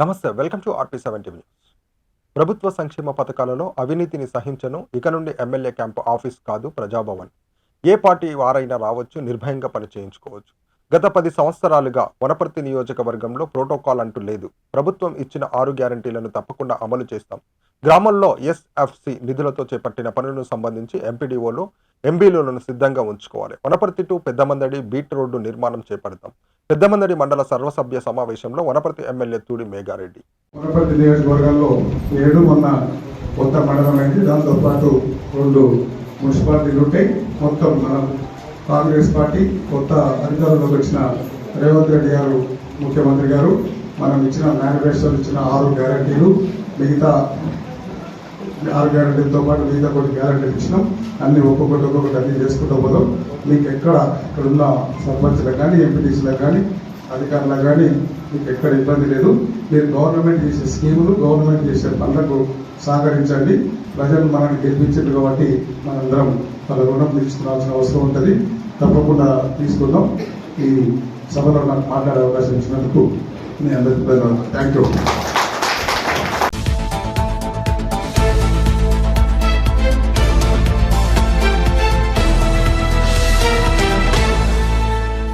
నమస్తే welcome to RP seven TV news. ప్రభుత్వ సంక్షేమ పథకాలలో అవినీతిని సహించను ఇక నుండి ఎమ్మెల్యే క్యాంపు ఆఫీస్ కాదు ప్రజాభవన్. ఏ పార్టీ వారైనా రావచ్చు నిర్భయంగా పని చేయించుకోవచ్చు గత పది సంవత్సరాలుగా వనపర్తి నియోజకవర్గంలో ప్రోటోకాల్ అంటూ లేదు. ప్రభుత్వం ఇచ్చిన ఆరు గ్యారంటీలను తప్పకుండా అమలు చేస్తాం. గ్రామంలో ఎస్ఎఫ్సి నిధులతో చేపట్టిన పనులను సంబంధించి ఎంపీడీఓలు ఎంబీలను సిద్ధంగా ఉంచుకోవాలి. Wanaparthy to Peddamandadi BT road నిర్మాణం చేపడతాం. పెద్దమందడి మండల సర్వసభ్య సమావేశంలో వనపర్తి ఎమ్మెల్యే తూడి మేఘారెడ్డి. వనపర్తి నియోజకవర్గంలో ఏడు మొన్న కొత్త మండలం అయింది. దాంతోపాటు రెండు మున్సిపాలిటీలు ఉంటాయి. మొత్తం మన కాంగ్రెస్ పార్టీ కొత్త అధికారంలోకి వచ్చిన రేవంత్ రెడ్డి గారు ముఖ్యమంత్రి గారు. మనం ఇచ్చిన మేనిఫెస్టోలు ఇచ్చిన ఆరు గ్యారంటీలు మిగతా ఆరు గ్యారంటీలతో పాటు మిగతా కొన్ని గ్యారంటీలు ఇచ్చినాం. అన్ని ఒక్కొక్కటి ఒక్కొక్కటి అన్ని చేసుకుంటూ పోదాం. మీకు ఎక్కడ ఇక్కడ ఉన్న సర్పంచ్లకు కానీ ఎంపీటీసీలకు కానీ అధికారులకు కానీ మీకు ఎక్కడ ఇబ్బంది లేదు. మీరు గవర్నమెంట్ చేసే స్కీములు గవర్నమెంట్ చేసే పనులకు సహకరించండి. ప్రజలు మనల్ని గెలిపించారు కాబట్టి మనందరం వాళ్ళ రుణం తీర్చుకోవాల్సిన అవసరం ఉంటుంది. తప్పకుండా తీసుకుందాం. ఈ సభలో నాకు మాట్లాడే అవకాశం ఇచ్చినందుకు మీ అందరికీ ధన్యవాదాలు. Thank you